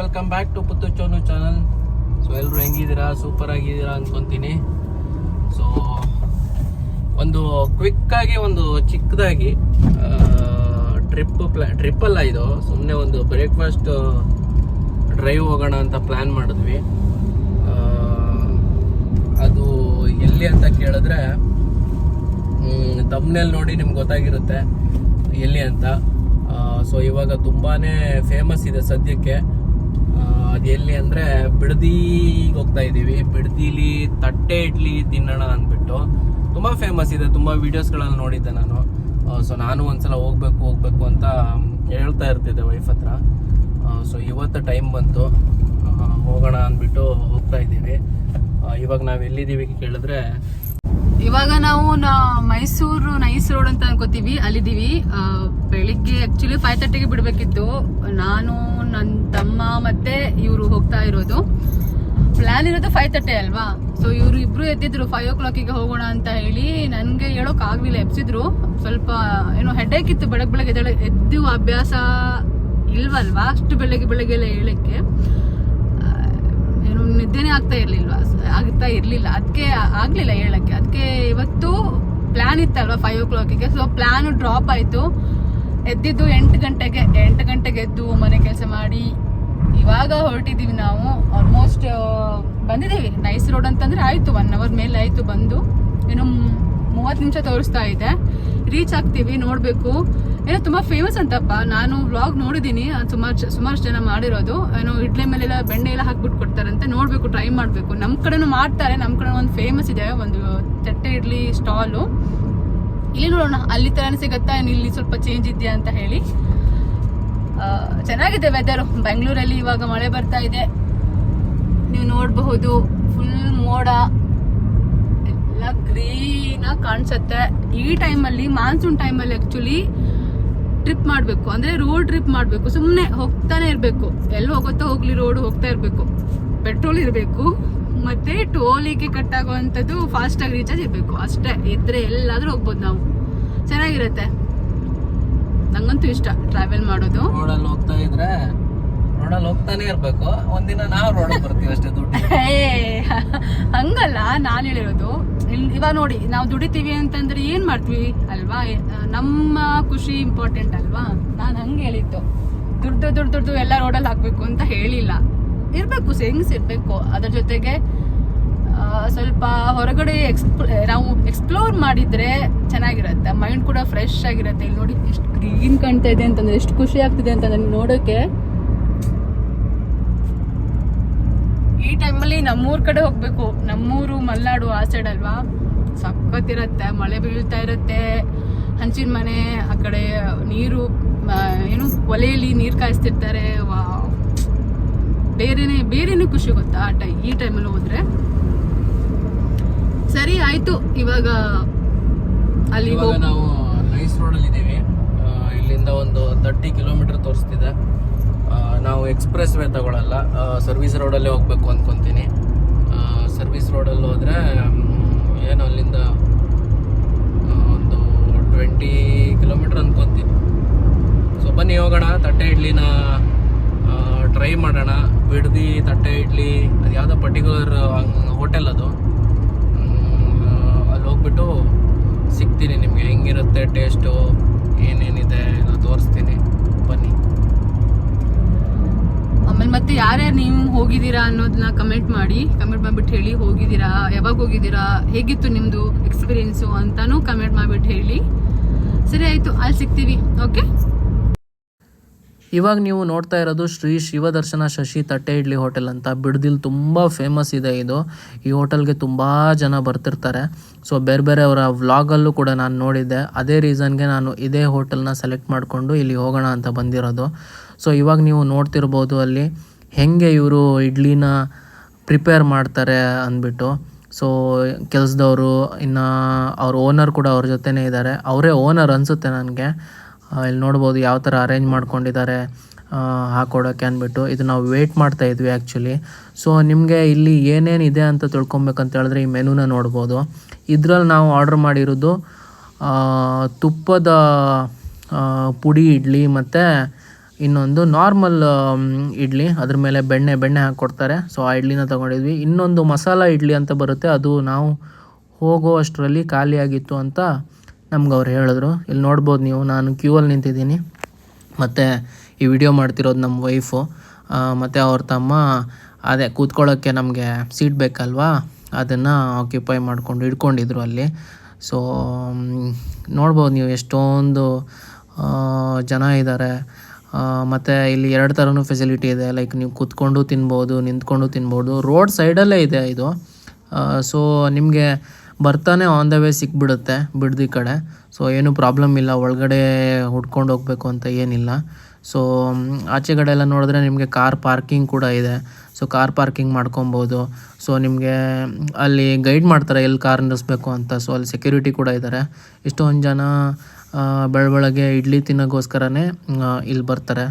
Welcome back to Puttur Chonu channel so ಎಲ್ಲರೂ ಹೆಂಗಿದ್ದೀರಾ? Super ಆಗಿದ್ದೀರಾ ಅನ್ಕೊಂತೀನಿ. ಸೊ ಒಂದು ಕ್ವಿಕ್ಕಾಗಿ ಒಂದು ಚಿಕ್ಕದಾಗಿ ಟ್ರಿಪ್ ಪ್ಲಾ ಟ್ರಿಪ್ಪಲ್ಲ ಇದು. ಸುಮ್ಮನೆ ಒಂದು ಬ್ರೇಕ್ಫಾಸ್ಟ್ ಡ್ರೈವ್ ಹೋಗೋಣ ಅಂತ ಪ್ಲ್ಯಾನ್ ಮಾಡಿದ್ವಿ. ಅದು ಎಲ್ಲಿ ಅಂತ ಕೇಳಿದ್ರೆ ತಮ್ಮನೇಲಿ ನೋಡಿ ನಿಮ್ಗೆ ಗೊತ್ತಾಗಿರುತ್ತೆ. ಎಲ್ಲಿ ಅಂತ. ಸೊ ಇವಾಗ ತುಂಬಾ ಫೇಮಸ್ ಇದೆ ಸದ್ಯಕ್ಕೆ. ಎಲ್ಲಿ ಅಂದರೆ ಬಿಡದಿಗೆ ಹೋಗ್ತಾ ಇದ್ದೀವಿ. ಬಿಡದಿಲಿ ತಟ್ಟೆ ಇಡ್ಲಿ ತಿನ್ನೋಣ ಅಂದ್ಬಿಟ್ಟು. ತುಂಬ ಫೇಮಸ್ ಇದೆ, ತುಂಬ ವೀಡಿಯೋಸ್ಗಳಲ್ಲಿ ನೋಡಿದ್ದೆ ನಾನು. ಸೊ ನಾನು ಒಂದ್ಸಲ ಹೋಗ್ಬೇಕು ಹೋಗ್ಬೇಕು ಅಂತ ಹೇಳ್ತಾ ಇರ್ತಿದ್ದೆ ವೈಫ್ ಹತ್ರ. ಸೊ ಇವತ್ತು ಟೈಮ್ ಬಂತು. ಹೋಗೋಣ ಅಂದ್ಬಿಟ್ಟು ಹೋಗ್ತಾ ಇದ್ದೀವಿ. ಇವಾಗ ನಾವು ಎಲ್ಲಿದ್ದೀವಿ ಕೇಳಿದ್ರೆ ಇವಾಗ ನಾವು ಮೈಸೂರು ನೈಸ್ ರೋಡ್ ಅಂತ ಅನ್ಕೋತೀವಿ, ಅಲ್ಲಿದ್ದೀವಿ. ಬೆಳಿಗ್ಗೆ ಆಕ್ಚುಲಿ ಫೈವ್ ತರ್ಟಿಗೆ ಬಿಡಬೇಕಿತ್ತು. ನಾನು ನನ್ನ ತಮ್ಮ ಮತ್ತೆ ಇವರು ಹೋಗ್ತಾ ಇರೋದು. ಪ್ಲ್ಯಾನ್ ಇರೋದು ಫೈವ್ ತರ್ಟಿ ಅಲ್ವಾ? ಸೊ ಇವರು ಇಬ್ರು ಎದ್ದಿದ್ರು ಫೈವ್ ಓ ಕ್ಲಾಕಿಗೆ ಹೋಗೋಣ ಅಂತ ಹೇಳಿ ನನಗೆ ಹೇಳೋಕ್ ಆಗಲಿಲ್ಲ, ಎಬ್ಸಿದ್ರು. ಸ್ವಲ್ಪ, ಏನೋ ಹೆಡ್ಡೇಕ್ ಇತ್ತು ಬೆಳಗ್ಗೆ ಬೆಳಗ್ಗೆ ಎದ್ದು ಅಭ್ಯಾಸ ಇಲ್ವಲ್ವಾ? ಅಷ್ಟು ಬೆಳಗ್ಗೆ ಬೆಳಗ್ಗೆ ಎಲ್ಲ ಹೇಳಕ್ಕೆ. ನಿದ್ದೆನೇ ಆಗ್ತಾ ಇರಲಿಲ್ವ? ಆಗ್ತಾ ಇರ್ಲಿಲ್ಲ. ಅದಕ್ಕೆ ಆಗಲಿಲ್ಲ ಹೇಳಕ್ಕೆ. ಅದಕ್ಕೆ ಇವತ್ತು ಪ್ಲ್ಯಾನ್ ಇತ್ತಲ್ವಾ ಫೈವ್ ಓ ಕ್ಲಾಕಿಗೆ ಸೊ ಪ್ಲ್ಯಾನು ಡ್ರಾಪ್ ಆಯ್ತು. ಎದ್ದಿದ್ದು ಎಂಟು ಗಂಟೆಗೆ. ಎಂಟು ಗಂಟೆಗೆ ಎದ್ದು ಮನೆ ಕೆಲಸ ಮಾಡಿ. ಇವಾಗ ಹೊರಟಿದ್ದೀವಿ ನಾವು. ಆಲ್ಮೋಸ್ಟ್ ಬಂದಿದ್ದೀವಿ. ನೈಸ್ ರೋಡ್ ಅಂತಂದ್ರೆ ಆಯ್ತು. ಒನ್ ಅವರ್ ಮೇಲೆ ಆಯ್ತು ಬಂದು. ಇನ್ನು ಮೂವತ್ತು ನಿಮಿಷ ತೋರಿಸ್ತಾ ಇದೆ. ರೀಚ್ ಆಗ್ತೀವಿ, ನೋಡ್ಬೇಕು. ಏನೋ ತುಂಬಾ ಫೇಮಸ್ ಅಂತಪ್ಪ. ನಾನು ವ್ಲಾಗ್ ನೋಡಿದೀನಿ. ಸುಮಾರು ಸುಮಾರು ಜನ ಮಾಡಿರೋದು. ಏನೋ ಇಡ್ಲಿ ಮೇಲೆಲ್ಲ ಬೆಣ್ಣೆ ಎಲ್ಲ ಹಾಕ್ಬಿಟ್ಟು ಕೊಡ್ತಾರಂತೆ. ನೋಡ್ಬೇಕು ಟ್ರೈ ಮಾಡ್ಬೇಕು. ನಮ್ ಕಡೆನೂ ಮಾಡ್ತಾರೆ. ನಮ್ ಕಡೆ ಒಂದು ಫೇಮಸ್ ಇದೆ. ಒಂದು ತಟ್ಟೆ ಇಡ್ಲಿ ಸ್ಟಾಲು ಇಲ್ಲಿ ನೋಡೋಣ. ಅಲ್ಲಿ ತರನೇ ಸಿಗತ್ತಾ? ಇಲ್ಲಿ ಸ್ವಲ್ಪ ಚೇಂಜ್ ಇದೆಯಾ ಅಂತ ಹೇಳಿ. ಚೆನ್ನಾಗಿದೆ ವೆದರ್ ಬೆಂಗಳೂರಲ್ಲಿ ಇವಾಗ ಮಳೆ ಬರ್ತಾ ಇದೆ. ನೀವು ನೋಡಬಹುದು. ಫುಲ್ ಮೋಡ. ಎಲ್ಲ ಗ್ರೀನಾಗಿ ಕಾಣಿಸುತ್ತೆ. ಈ ಟೈಮಲ್ಲಿ ಮಾನ್ಸೂನ್ ಟೈಮಲ್ಲಿ ಆಕ್ಚುಲಿ ಟ್ರಿಪ್ ಮಾಡಬೇಕು. ಅಂದ್ರೆ ರೋಡ್ ಟ್ರಿಪ್ ಮಾಡಬೇಕು. ಸುಮ್ಮನೆ ಹೋಗ್ತಾನೆ ಇರಬೇಕು. ಎಲ್ಲಿ ಹೋಗುತ್ತೋ ಹೋಗ್ಲಿ ರೋಡ್ ಹೋಗ್ತಾ ಇರಬೇಕು. ಪೆಟ್ರೋಲ್ ಇರಬೇಕು. ಮತ್ತೆ ಟೋಲಿಗೆ ಕಟ್ ಆಗುವಂಥದ್ದು ಫಾಸ್ಟ್ ಆಗಿ ರೀಚಾರ್ಜ್ ಇರಬೇಕು. ಅಷ್ಟೇ. ಇದ್ರೆ ಎಲ್ಲಾದ್ರೂ ಹೋಗ್ಬೋದು ನಾವು. ಚೆನ್ನಾಗಿರುತ್ತೆ. ನಂಗಂತೂ ಇಷ್ಟ ಟ್ರಾವೆಲ್ ಮಾಡೋದು. ರೋಡಲ್ಲಿ ಹೋಗ್ತಾ ಇದ್ರೆ ರೋಡಲ್ಲಿ ಹೋಗ್ತಾನೆ ಇರಬೇಕು. ಒಂದಿನ ನಾವು ರೋಡ್ ಬರ್ತೀವಿ ಅಷ್ಟೇ ದುಡ್ಡು. ಹಂಗಲ್ಲ. ನಾನು ಹೇಳಿರೋದು ಇವಾಗ ನೋಡಿ, ನಾವು ದುಡಿತೀವಿ ಅಂತಂದ್ರೆ ಏನ್ ಮಾಡ್ತೀವಿ ಅಲ್ವಾ? ನಮ್ಮ ಖುಷಿ ಇಂಪಾರ್ಟೆಂಟ್ ಅಲ್ವಾ? ನಾನು ಹಂಗೆ ಹೇಳಿದ್ದು. ದುಡ್ಡು ದುಡ್ಡು ದುಡ್ಡು ಎಲ್ಲ ರೋಡಲ್ಲಿ ಹಾಕ್ಬೇಕು ಅಂತ ಹೇಳಿಲ್ಲ. ಇರಬೇಕು ಸೇವಿಂಗ್ಸ್ ಇರಬೇಕು. ಅದ್ರ ಜೊತೆಗೆ ಸ್ವಲ್ಪ ಹೊರಗಡೆ ಎಕ್ಸ್ಪ್ಲೋ ನಾವು ಎಕ್ಸ್ಪ್ಲೋರ್ ಮಾಡಿದ್ರೆ ಚೆನ್ನಾಗಿರುತ್ತೆ. ಮೈಂಡ್ ಕೂಡ ಫ್ರೆಶ್ ಆಗಿರುತ್ತೆ. ಇಲ್ಲಿ ನೋಡಿ, ಎಷ್ಟು ಗ್ರೀನ್ ಕಾಣ್ತಾ ಇದೆ ಅಂತಂದ್ರೆ, ಎಷ್ಟು ಖುಷಿ ಆಗ್ತಿದೆ ಅಂತಂದ್ರೆ ನೋಡೋಕೆ ಈ ಟೈಮಲ್ಲಿ ನಮ್ಮೂರ್ ಕಡೆ ಹೋಗ್ಬೇಕು. ನಮ್ಮೂರು ಮಲ್ನಾಡು ಆ ಸೈಡ್ ಅಲ್ವಾ? ಸಖತ್ತಿರತ್ತೆ ಮಳೆ ಬೀಳ್ತಾ ಇರುತ್ತೆ. ಹಂಚಿನ ಮನೆ ಆ ಕಡೆ ನೀರು ಏನು ಒಲೆಯಲ್ಲಿ ನೀರು ಕಾಯಿಸ್ತಿರ್ತಾರೆ. ಬೇರೆನೆ ಬೇರೆನೆ ಖುಷಿ ಗೊತ್ತಾ ಆ ಟೈ ಈ ಟೈಮಲ್ಲಿ ಹೋದ್ರೆ? ಸರಿ ಆಯ್ತು. ಇವಾಗ ಅಲ್ಲಿ ನಾವು ನೈಸ್ ರೋಡಲ್ಲಿ ಇದ್ದೀವಿ ಆ, ಇಲ್ಲಿಂದ ಒಂದು ತರ್ಟಿ ಕಿಲೋಮೀಟರ್ ತೋರಿಸ್ತಿದೆ. ನಾವು ಎಕ್ಸ್ಪ್ರೆಸ್ ವೇ ತಗೊಳ್ಳಲ್ಲ ಸರ್ವಿಸ್ ರೋಡಲ್ಲೇ ಹೋಗ್ಬೇಕು ಅಂದ್ಕೊತೀನಿ ಸರ್ವಿಸ್ ರೋಡಲ್ಲಿ ಹೋದರೆ ಏನು ಅಲ್ಲಿಂದ ಒಂದು ಟ್ವೆಂಟಿ ಕಿಲೋಮೀಟ್ರ್ ಅಂದ್ಕೊತೀನಿ ಸೊ ಬನ್ನಿ ಹೋಗೋಣ, ತಟ್ಟೆ ಇಡ್ಲಿನ ಟ್ರೈ ಮಾಡೋಣ. ಬಿಡ್ದಿ, ತಟ್ಟೆ ಇಡ್ಲಿ, ಅದು ಯಾವುದೋ ಪರ್ಟಿಕ್ಯುಲರ್ ಹೋಟೆಲ್ ಅದು. ಅಲ್ಲಿ ಹೋಗ್ಬಿಟ್ಟು ಸಿಗ್ತೀನಿ ನಿಮಗೆ. ಹೆಂಗಿರುತ್ತೆ ಟೇಸ್ಟು, ಏನೇನಿದೆ ಎಲ್ಲ ತೋರಿಸ್ತೀನಿ. ಬನ್ನಿ. ಆಮೇಲೆ ಮತ್ತೆ ಯಾರ್ಯಾರು ನೀವು ಹೋಗಿದ್ದೀರಾ ಅನ್ನೋದನ್ನ ಕಮೆಂಟ್ ಮಾಡಿ ಕಮೆಂಟ್ ಮಾಡ್ಬಿಟ್ಟು ಹೇಳಿ ಹೋಗಿದ್ದೀರಾ, ಯಾವಾಗ ಹೋಗಿದ್ದೀರಾ, ಹೇಗಿತ್ತು ನಿಮ್ದು ಎಕ್ಸ್ಪೀರಿಯನ್ಸು ಅಂತಾನು ಕಮೆಂಟ್ ಮಾಡ್ಬಿಟ್ಟು ಹೇಳಿ. ಸರಿ ಆಯಿತು, ಅಲ್ಲಿ ಸಿಗ್ತೀವಿ ಓಕೆ ಇವಾಗ ನೀವು ನೋಡ್ತಾ ಇರೋದು ಶ್ರೀ ಶಿವದರ್ಶನ ಶಶಿ ತಟ್ಟೆ ಇಡ್ಲಿ ಹೋಟೆಲ್ ಅಂತ. ಬಿಡ್ದಿಲ್ ತುಂಬ ಫೇಮಸ್ ಇದೆ ಇದು. ಈ ಹೋಟೆಲ್ಗೆ ತುಂಬ ಜನ ಬರ್ತಿರ್ತಾರೆ. ಸೊ ಬೇರೆ ಬೇರೆ ಅವರ ವ್ಲಾಗಲ್ಲೂ ಕೂಡ ನಾನು ನೋಡಿದ್ದೆ. ಅದೇ ರೀಸನ್ಗೆ ನಾನು ಇದೇ ಹೋಟೆಲ್ನ ಸೆಲೆಕ್ಟ್ ಮಾಡಿಕೊಂಡು ಇಲ್ಲಿ ಹೋಗೋಣ ಅಂತ ಬಂದಿರೋದು. ಸೊ ಇವಾಗ ನೀವು ನೋಡ್ತಿರ್ಬೋದು ಅಲ್ಲಿ ಹೆಂಗೆ ಇವರು ಇಡ್ಲಿನ ಪ್ರಿಪೇರ್ ಮಾಡ್ತಾರೆ ಅಂದ್ಬಿಟ್ಟು. ಸೊ ಕೆಲಸದವರು ಇನ್ನು ಅವ್ರ ಓನರ್ ಕೂಡ ಅವ್ರ ಜೊತೆನೇ ಇದ್ದಾರೆ ಅವರೇ ಓನರ್ ಅನಿಸುತ್ತೆ ನನಗೆ. ಇಲ್ಲಿ ನೋಡ್ಬೋದು ಯಾವ ಥರ ಅರೇಂಜ್ ಮಾಡ್ಕೊಂಡಿದ್ದಾರೆ ಹಾಕೊಡೋಕ್ಕೆ ಅಂದ್ಬಿಟ್ಟು ಇದು ನಾವು ವೇಟ್ ಮಾಡ್ತಾ ಇದ್ವಿ ಆ್ಯಕ್ಚುಲಿ ಸೊ ನಿಮಗೆ ಇಲ್ಲಿ ಏನೇನಿದೆ ಅಂತ ತಿಳ್ಕೊಬೇಕಂತ ಹೇಳಿದ್ರೆ ಈ ಮೆನುನ ನೋಡ್ಬೋದು. ಇದ್ರಲ್ಲಿ ನಾವು ಆರ್ಡ್ರ್ ಮಾಡಿರೋದು ತುಪ್ಪದ ಪುಡಿ ಇಡ್ಲಿ ಮತ್ತು ಇನ್ನೊಂದು ನಾರ್ಮಲ್ ಇಡ್ಲಿ. ಅದ್ರ ಮೇಲೆ ಬೆಣ್ಣೆ ಬೆಣ್ಣೆ ಹಾಕ್ಕೊಡ್ತಾರೆ ಸೊ ಆ ಇಡ್ಲಿನ ತೊಗೊಂಡಿದ್ವಿ. ಇನ್ನೊಂದು ಮಸಾಲ ಇಡ್ಲಿ ಅಂತ ಬರುತ್ತೆ. ಅದು ನಾವು ಹೋಗೋ ಅಷ್ಟರಲ್ಲಿ ಖಾಲಿಯಾಗಿತ್ತು ಅಂತ ನಮ್ಗೆ ಅವ್ರು ಹೇಳಿದ್ರು, ಇಲ್ಲಿ ನೋಡ್ಬೋದು ನೀವು, ನಾನು ಕ್ಯೂ ಅಲ್ಲಿ ನಿಂತಿದ್ದೀನಿ. ಮತ್ತು ಈ ವಿಡಿಯೋ ಮಾಡ್ತಿರೋದು ನಮ್ಮ ವೈಫು ಮತ್ತು ಅವ್ರ ತಮ್ಮ, ಅದೇ ಕೂತ್ಕೊಳ್ಳೋಕ್ಕೆ ನಮಗೆ ಸೀಟ್ ಬೇಕಲ್ವಾ? ಅದನ್ನು ಆಕ್ಯುಪೈ ಮಾಡ್ಕೊಂಡು ಇಟ್ಕೊಂಡಿದ್ರು ಅಲ್ಲಿ. ಸೊ ನೋಡ್ಬೋದು ನೀವು ಎಷ್ಟೊಂದು ಜನ ಇದ್ದಾರೆ ಮತ್ತು ಇಲ್ಲಿ ಎರಡು ಥರನೂ ಫೆಸಿಲಿಟಿ ಇದೆ. ಲೈಕ್ ನೀವು ಕೂತ್ಕೊಂಡು ತಿನ್ಬೋದು, ನಿಂತ್ಕೊಂಡು ತಿನ್ಬೋದು. ರೋಡ್ ಸೈಡಲ್ಲೇ ಇದೆ ಇದು. ಸೊ ನಿಮಗೆ ಬರ್ತಾನೆ ಆನ್ ದ ವೇ ಸಿಕ್ಬಿಡುತ್ತೆ ಬಿಡ್ದಿ ಕಡೆ. ಸೊ ಏನೂ ಪ್ರಾಬ್ಲಮ್ ಇಲ್ಲ, ಒಳಗಡೆ ಹುಡ್ಕೊಂಡು ಹೋಗಬೇಕು ಅಂತ ಏನಿಲ್ಲ. ಸೊ ಆಚೆ ಕಡೆ ಎಲ್ಲ ನೋಡಿದ್ರೆ ನಿಮಗೆ ಕಾರ್ ಪಾರ್ಕಿಂಗ್ ಕೂಡ ಇದೆ. ಸೊ ಕಾರ್ ಪಾರ್ಕಿಂಗ್ ಮಾಡ್ಕೊಬೋದು. ಸೊ ನಿಮಗೆ ಅಲ್ಲಿ ಗೈಡ್ ಮಾಡ್ತಾರೆ ಎಲ್ಲಿ ಕಾರ್ ನಿಲ್ಲಿಸ್ಬೇಕು ಅಂತ. ಸೊ ಅಲ್ಲಿ ಸೆಕ್ಯೂರಿಟಿ ಕೂಡ ಇದ್ದಾರೆ ಇಷ್ಟೊಂದು ಜನ ಬೆಳಗ್ಗೆ ಇಡ್ಲಿ ತಿನ್ನೋಕ್ಕೋಸ್ಕರನೇ ಇಲ್ಲಿ ಬರ್ತಾರೆ.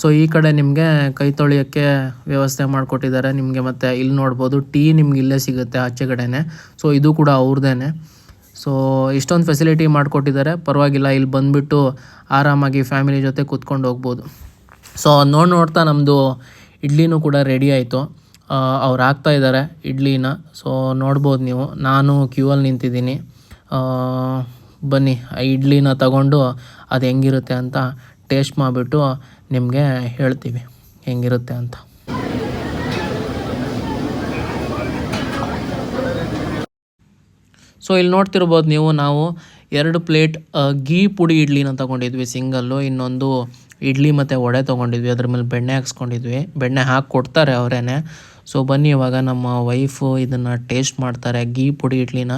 ಸೊ ಈ ಕಡೆ ನಿಮಗೆ ಕೈ ತೊಳೆಯೋಕ್ಕೆ ವ್ಯವಸ್ಥೆ ಮಾಡಿಕೊಟ್ಟಿದ್ದಾರೆ. ನಿಮಗೆ ಮತ್ತು ಇಲ್ಲಿ ನೋಡ್ಬೋದು ಟೀ ನಿಮ್ಗೆ ಇಲ್ಲೇ ಸಿಗುತ್ತೆ ಆಚೆ ಕಡೆನೇ. ಸೊ ಇದು ಕೂಡ ಅವ್ರದ್ದೇನೆ ಸೊ ಇಷ್ಟೊಂದು ಫೆಸಿಲಿಟಿ ಮಾಡಿಕೊಟ್ಟಿದ್ದಾರೆ. ಪರವಾಗಿಲ್ಲ, ಇಲ್ಲಿ ಬಂದುಬಿಟ್ಟು ಆರಾಮಾಗಿ ಫ್ಯಾಮಿಲಿ ಜೊತೆ ಕೂತ್ಕೊಂಡು ಹೋಗ್ಬೋದು. ಸೊ ನೋಡಿ ನೋಡ್ತಾ ನಮ್ಮದು ಇಡ್ಲಿನೂ ಕೂಡ ರೆಡಿ ಆಯಿತು. ಅವ್ರು ಹಾಕ್ತಾ ಇದ್ದಾರೆ ಇಡ್ಲಿನ. ಸೊ ನೋಡ್ಬೋದು ನೀವು. ನಾನು ಕ್ಯೂ ಅಲ್ಲಿ ನಿಂತಿದ್ದೀನಿ. ಬನ್ನಿ, ಆ ಇಡ್ಲಿನ ತಗೊಂಡು ಅದು ಹೆಂಗಿರುತ್ತೆ ಅಂತ ಟೇಸ್ಟ್ ಮಾಡಿಬಿಟ್ಟು ನಿಮಗೆ ಹೇಳ್ತೀವಿ ಹೆಂಗಿರುತ್ತೆ ಅಂತ. ಸೊ ಇಲ್ಲಿ ನೋಡ್ತಿರ್ಬೋದು ನೀವು, ನಾವು ಎರಡು ಪ್ಲೇಟ್ ಗೀ ಪುಡಿ ಇಡ್ಲಿನ ತೊಗೊಂಡಿದ್ವಿ, ಸಿಂಗಲ್ಲು. ಇನ್ನೊಂದು ಇಡ್ಲಿ ಮತ್ತು ವಡೆ ತೊಗೊಂಡಿದ್ವಿ. ಅದ್ರ ಮೇಲೆ ಬೆಣ್ಣೆ ಹಾಕ್ಸ್ಕೊಂಡಿದ್ವಿ. ಬೆಣ್ಣೆ ಹಾಕಿ ಕೊಡ್ತಾರೆ ಅವರೇನೆ. ಸೊ ಬನ್ನಿ, ಇವಾಗ ನಮ್ಮ ವೈಫು ಇದನ್ನು ಟೇಸ್ಟ್ ಮಾಡ್ತಾರೆ ಗೀ ಪುಡಿ ಇಡ್ಲಿನ.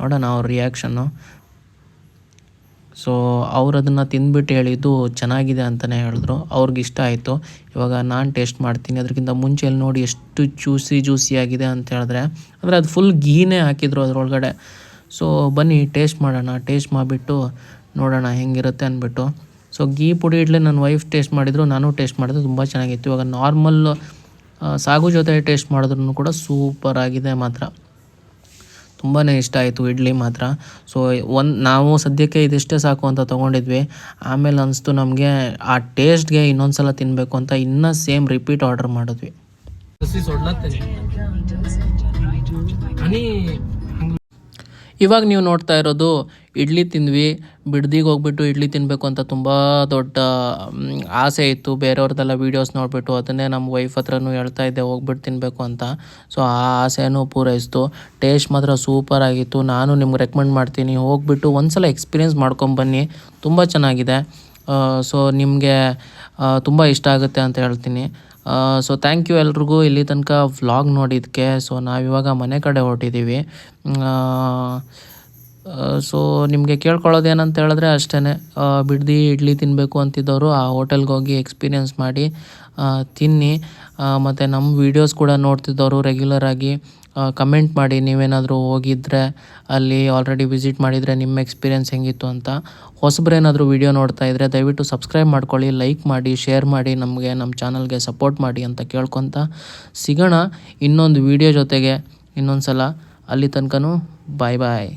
ನೋಡೋಣ ಅವ್ರ ರಿಯಾಕ್ಷನ್ನು ಸೊ ಅವ್ರು ಅದನ್ನು ತಿಂದ್ಬಿಟ್ಟು ಹೇಳಿದ್ದು ಚೆನ್ನಾಗಿದೆ ಅಂತಲೇ ಹೇಳಿದ್ರು. ಅವ್ರಿಗೆ ಇಷ್ಟ ಆಯಿತು. ಇವಾಗ ನಾನು ಟೇಸ್ಟ್ ಮಾಡ್ತೀನಿ. ಅದಕ್ಕಿಂತ ಮುಂಚೆ ಇಲ್ಲಿ ನೋಡಿ ಎಷ್ಟು ಜ್ಯೂಸಿ ಆಗಿದೆ ಅಂತ ಹೇಳಿದ್ರೆ ಅಂದರೆ ಅದು ಫುಲ್ ಗೀನೇ ಹಾಕಿದ್ರು ಅದರೊಳಗಡೆ. ಸೊ ಬನ್ನಿ, ಟೇಸ್ಟ್ ಮಾಡೋಣ. ಟೇಸ್ಟ್ ಮಾಡಿಬಿಟ್ಟು ನೋಡೋಣ ಹೆಂಗಿರುತ್ತೆ ಅಂದ್ಬಿಟ್ಟು. ಸೊ ಗೀ ಪುಡಿ ಇಡ್ಲಿ ನನ್ನ ವೈಫ್ ಟೇಸ್ಟ್ ಮಾಡಿದ್ರು, ನಾನು ಟೇಸ್ಟ್ ಮಾಡಿದ್ರು ತುಂಬ ಚೆನ್ನಾಗಿತ್ತು. ಇವಾಗ ನಾರ್ಮಲ್ ಸಾಗು ಜೊತೆ ಟೇಸ್ಟ್ ಮಾಡಿದ್ರು ಕೂಡ ಸೂಪರ್ ಆಗಿದೆ ಮಾತ್ರ. ತುಂಬಾ ಇಷ್ಟ ಆಯಿತು, ಇಡ್ಲಿ ಮಾತ್ರ. ಸೊ ಒಂದು, ನಾವು ಸದ್ಯಕ್ಕೆ ಇದಿಷ್ಟೇ ಸಾಕು ಅಂತ ತೊಗೊಂಡಿದ್ವಿ. ಆಮೇಲೆ ಅನಿಸ್ತು ನಮಗೆ ಆ ಟೇಸ್ಟ್ಗೆ ಇನ್ನೊಂದು ಸಲ ತಿನ್ನಬೇಕು ಅಂತ ಇನ್ನೂ ಸೇಮ್ ರಿಪೀಟ್ ಆರ್ಡರ್ ಮಾಡಿದ್ವಿ. ಇವಾಗ ನೀವು ನೋಡ್ತಾ ಇರೋದು, ಇಡ್ಲಿ ತಿಂದ್ವಿ, ಬಿಡ್ದಿಗೆ ಹೋಗ್ಬಿಟ್ಟು ಇಡ್ಲಿ ತಿನ್ನಬೇಕು ಅಂತ ತುಂಬ ದೊಡ್ಡ ಆಸೆ ಇತ್ತು. ಬೇರೆಯವ್ರದ್ದೆಲ್ಲ ವೀಡಿಯೋಸ್ ನೋಡಿಬಿಟ್ಟು ಅದನ್ನೇ ನಮ್ಮ ವೈಫ್ ಹತ್ರನೂ ಹೇಳ್ತಾ ಇದ್ದೆ ಹೋಗ್ಬಿಟ್ಟು ತಿನ್ನಬೇಕು ಅಂತ. ಸೊ ಆ ಆಸೆನೂ ಪೂರೈಸ್ತು. ಟೇಸ್ಟ್ ಮಾತ್ರ ಸೂಪರ್ ಆಗಿತ್ತು. ನಾನು ನಿಮ್ಗೆ ರೆಕಮೆಂಡ್ ಮಾಡ್ತೀನಿ. ಹೋಗ್ಬಿಟ್ಟು ಒಂದ್ಸಲ ಎಕ್ಸ್ಪೀರಿಯೆನ್ಸ್ ಮಾಡ್ಕೊಂಬನ್ನಿ ತುಂಬ ಚೆನ್ನಾಗಿದೆ. ಸೊ ನಿಮಗೆ ತುಂಬ ಇಷ್ಟ ಆಗುತ್ತೆ ಅಂತ ಹೇಳ್ತೀನಿ. ಸೊ ಥ್ಯಾಂಕ್ ಯು ಎಲ್ರಿಗೂ. ಇಲ್ಲಿ ತನಕ ವ್ಲಾಗ್ ನೋಡಿದ್ದಕ್ಕೆ ಸೊ ನಾವಿವಾಗ ಮನೆ ಕಡೆ ಹೊರಟಿದ್ದೀವಿ ಸೊ ನಿಮಗೆ ಕೇಳ್ಕೊಳ್ಳೋದೇನಂತ ಹೇಳಿದ್ರೆ ಅಷ್ಟೇ ಬಿಡ್ದು ಇಡ್ಲಿ ತಿನ್ನಬೇಕು ಅಂತಿದ್ದವರು ಆ ಹೋಟೆಲ್ಗೆ ಹೋಗಿ ಎಕ್ಸ್ಪೀರಿಯೆನ್ಸ್ ಮಾಡಿ ತಿನ್ನಿ. ಮತ್ತು ನಮ್ಮ ವೀಡಿಯೋಸ್ ಕೂಡ ನೋಡ್ತಿದ್ದವರು ರೆಗ್ಯುಲರಾಗಿ ಕಮೆಂಟ್ ಮಾಡಿ, ನೀವೇನಾದರೂ ಹೋಗಿದ್ದರೆ ಅಲ್ಲಿ ಆಲ್ರೆಡಿ ವಿಸಿಟ್ ಮಾಡಿದರೆ ನಿಮ್ಮ ಎಕ್ಸ್ಪೀರಿಯೆನ್ಸ್ ಹೆಂಗಿತ್ತು ಅಂತ. ಹೊಸಬ್ರೇನಾದರೂ ವೀಡಿಯೋ ನೋಡ್ತಾ ಇದ್ದರೆ ದಯವಿಟ್ಟು ಸಬ್ಸ್ಕ್ರೈಬ್ ಮಾಡ್ಕೊಳ್ಳಿ ಲೈಕ್ ಮಾಡಿ ಶೇರ್ ಮಾಡಿ, ನಮಗೆ ನಮ್ಮ ಚಾನಲ್ಗೆ ಸಪೋರ್ಟ್ ಮಾಡಿ ಅಂತ ಕೇಳ್ಕೊತ ಸಿಗೋಣ. ಇನ್ನೊಂದು ವೀಡಿಯೋ ಜೊತೆಗೆ ಇನ್ನೊಂದು ಸಲ ಅಲ್ಲಿ ತನಕನೂ ಬಾಯ್ ಬಾಯ್